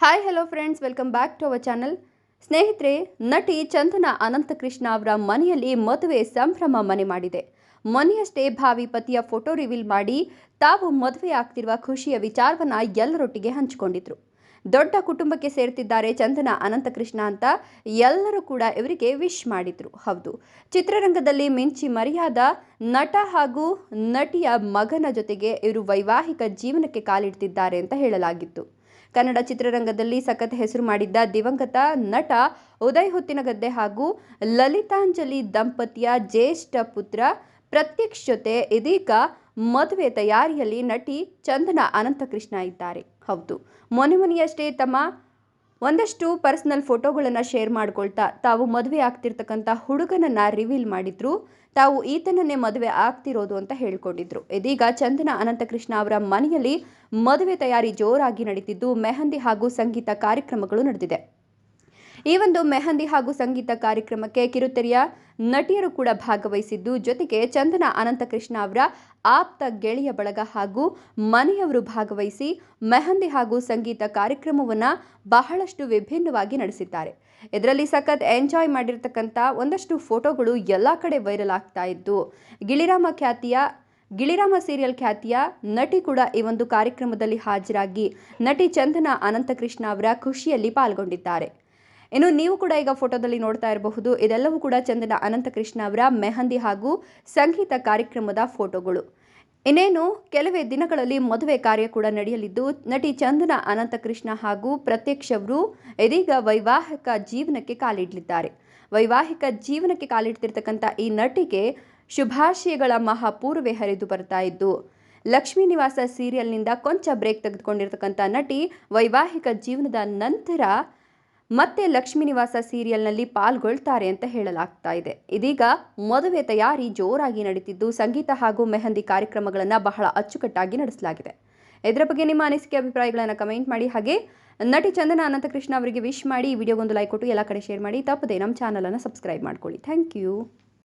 Hi hello friends welcome back to our channel ಸ್ನೇಹಿತರೆ, ನಟಿ ಚಂದನ ಅನಂತಕೃಷ್ಣ ಅವರ ಮನೆಯಲ್ಲಿ ಮದುವೆ ಸಂಭ್ರಮ ಮನೆ ಮಾಡಿದೆ. ಮೊನ್ನೆಯಷ್ಟೇ ಭಾವಿ ಪತಿಯ ಫೋಟೋ ರಿವೀಲ್ ಮಾಡಿ ತಾವು ಮದುವೆ ಆಗ್ತಿರುವ ಖುಷಿಯ ವಿಚಾರವನ್ನು ಎಲ್ಲರೊಟ್ಟಿಗೆ ಹಂಚಿಕೊಂಡಿದ್ರು. ದೊಡ್ಡ ಕುಟುಂಬಕ್ಕೆ ಸೇರ್ತಿದ್ದಾರೆ ಚಂದನ ಅನಂತಕೃಷ್ಣ ಅಂತ ಎಲ್ಲರೂ ಕೂಡ ಇವರಿಗೆ ವಿಶ್ ಮಾಡಿದ್ರು. ಹೌದು, ಚಿತ್ರರಂಗದಲ್ಲಿ ಮಿಂಚಿ ಮರ್ಯಾದ ನಟ ಹಾಗೂ ನಟಿಯ ಮಗನ ಜೊತೆಗೆ ಇವರು ವೈವಾಹಿಕ ಜೀವನಕ್ಕೆ ಕಾಲಿಡ್ತಿದ್ದಾರೆ ಅಂತ ಹೇಳಲಾಗಿತ್ತು. ಕನ್ನಡ ಚಿತ್ರರಂಗದಲ್ಲಿ ಸಖತ್ ಹೆಸರು ಮಾಡಿದ್ದ ದಿವಂಗತ ನಟ ಉದಯ್ ಹುತ್ತಿನಗದ್ದೆ ಹಾಗೂ ಲಲಿತಾಂಜಲಿ ದಂಪತಿಯ ಜ್ಯೇಷ್ಠ ಪುತ್ರ ಪ್ರತ್ಯಕ್ಷ ಜೊತೆ ಇದೀಗ ಮದುವೆ ತಯಾರಿಯಲ್ಲಿ ನಟಿ ಚಂದನ ಅನಂತಕೃಷ್ಣ ಇದ್ದಾರೆ. ಹೌದು ಮೊನ್ನೆ ಮೊನೆಯಷ್ಟೇ ತಮ್ಮ ಒಂದಷ್ಟು ಪರ್ಸನಲ್ ಫೋಟೋಗಳನ್ನು ಶೇರ್ ಮಾಡ್ಕೊಳ್ತಾ ತಾವು ಮದುವೆ ಆಗ್ತಿರ್ತಕ್ಕಂಥ ಹುಡುಗನನ್ನು ರಿವೀಲ್ ಮಾಡಿದ್ರು. ತಾವು ಈತನನ್ನೇ ಮದುವೆ ಆಗ್ತಿರೋದು ಅಂತ ಹೇಳ್ಕೊಂಡಿದ್ರು. ಇದೀಗ ಚಂದನ ಅನಂತಕೃಷ್ಣ ಅವರ ಮನೆಯಲ್ಲಿ ಮದುವೆ ತಯಾರಿ ಜೋರಾಗಿ ನಡೀತಿದ್ದು, ಮೆಹಂದಿ ಹಾಗೂ ಸಂಗೀತ ಕಾರ್ಯಕ್ರಮಗಳು ನಡೆದಿದೆ. ಈ ಒಂದು ಮೆಹಂದಿ ಹಾಗೂ ಸಂಗೀತ ಕಾರ್ಯಕ್ರಮಕ್ಕೆ ಕಿರುತೆರೆಯ ನಟಿಯರು ಕೂಡ ಭಾಗವಹಿಸಿದ್ದು, ಜೊತೆಗೆ ಚಂದನ ಅನಂತಕೃಷ್ಣ ಅವರ ಆಪ್ತ ಗೆಳೆಯ ಬಳಗ ಹಾಗೂ ಮನೆಯವರು ಭಾಗವಹಿಸಿ ಮೆಹಂದಿ ಹಾಗೂ ಸಂಗೀತ ಕಾರ್ಯಕ್ರಮವನ್ನು ಬಹಳಷ್ಟು ವಿಭಿನ್ನವಾಗಿ ನಡೆಸಿದ್ದಾರೆ. ಇದರಲ್ಲಿ ಸಖತ್ ಎಂಜಾಯ್ ಮಾಡಿರ್ತಕ್ಕಂಥ ಒಂದಷ್ಟು ಫೋಟೋಗಳು ಎಲ್ಲ ಕಡೆ ವೈರಲ್ ಆಗ್ತಾ ಇದ್ದು, ಗಿಳಿರಾಮ ಖ್ಯಾತಿಯ, ಗಿಳಿರಾಮ ಸೀರಿಯಲ್ ಖ್ಯಾತಿಯ ನಟಿ ಕೂಡ ಈ ಒಂದು ಕಾರ್ಯಕ್ರಮದಲ್ಲಿ ಹಾಜರಾಗಿ ನಟಿ ಚಂದನ ಅನಂತಕೃಷ್ಣ ಅವರ ಖುಷಿಯಲ್ಲಿ ಪಾಲ್ಗೊಂಡಿದ್ದಾರೆ. ಇನ್ನು ನೀವು ಕೂಡ ಈಗ ಫೋಟೋದಲ್ಲಿ ನೋಡ್ತಾ ಇರಬಹುದು. ಇದೆಲ್ಲವೂ ಕೂಡ ಚಂದನ ಅನಂತಕೃಷ್ಣ ಅವರ ಮೆಹಂದಿ ಹಾಗೂ ಸಂಗೀತ ಕಾರ್ಯಕ್ರಮದ ಫೋಟೋಗಳು. ಇನ್ನೇನು, ಕೆಲವೇ ದಿನಗಳಲ್ಲಿ ಮದುವೆ ಕಾರ್ಯ ಕೂಡ ನಡೆಯಲಿದ್ದು, ನಟಿ ಚಂದನ ಅನಂತಕೃಷ್ಣ ಹಾಗೂ ಪ್ರತ್ಯಕ್ಷ ಅವರು ಇದೀಗ ವೈವಾಹಿಕ ಜೀವನಕ್ಕೆ ಕಾಲಿಡಲಿದ್ದಾರೆ. ವೈವಾಹಿಕ ಜೀವನಕ್ಕೆ ಕಾಲಿಡ್ತಿರ್ತಕ್ಕಂಥ ಈ ನಟಿಗೆ ಶುಭಾಶಯಗಳ ಮಹಾಪೂರ್ವೆ ಹರಿದು ಬರ್ತಾ ಇದ್ದು, ಲಕ್ಷ್ಮೀ ನಿವಾಸ ಸೀರಿಯಲ್ನಿಂದ ಕೊಂಚ ಬ್ರೇಕ್ ತೆಗೆದುಕೊಂಡಿರ್ತಕ್ಕಂಥ ನಟಿ ವೈವಾಹಿಕ ಜೀವನದ ನಂತರ ಮತ್ತೆ ಲಕ್ಷ್ಮೀ ನಿವಾಸ ಸೀರಿಯಲ್ನಲ್ಲಿ ಪಾಲ್ಗೊಳ್ತಾರೆ ಅಂತ ಹೇಳಲಾಗ್ತಾ ಇದೆ. ಇದೀಗ ಮದುವೆ ತಯಾರಿ ಜೋರಾಗಿ ನಡೀತಿದ್ದು ಸಂಗೀತ ಹಾಗೂ ಮೆಹಂದಿ ಕಾರ್ಯಕ್ರಮಗಳನ್ನು ಬಹಳ ಅಚ್ಚುಕಟ್ಟಾಗಿ ನಡೆಸಲಾಗಿದೆ. ಇದರ ಬಗ್ಗೆ ನಿಮ್ಮ ಅನಿಸಿಕೆ, ಅಭಿಪ್ರಾಯಗಳನ್ನು ಕಮೆಂಟ್ ಮಾಡಿ. ಹಾಗೆ ನಟಿ ಚಂದನ ಅನಂತಕೃಷ್ಣ ಅವರಿಗೆ ವಿಶ್ ಮಾಡಿ, ಈ ವಿಡಿಯೋಗೊಂದು ಲೈಕ್ ಕೊಟ್ಟು ಎಲ್ಲ ಕಡೆ ಶೇರ್ ಮಾಡಿ. ತಪ್ಪದೆ ನಮ್ಮ ಚಾನಲನ್ನು ಸಬ್ಸ್ಕ್ರೈಬ್ ಮಾಡ್ಕೊಳ್ಳಿ. Thank you.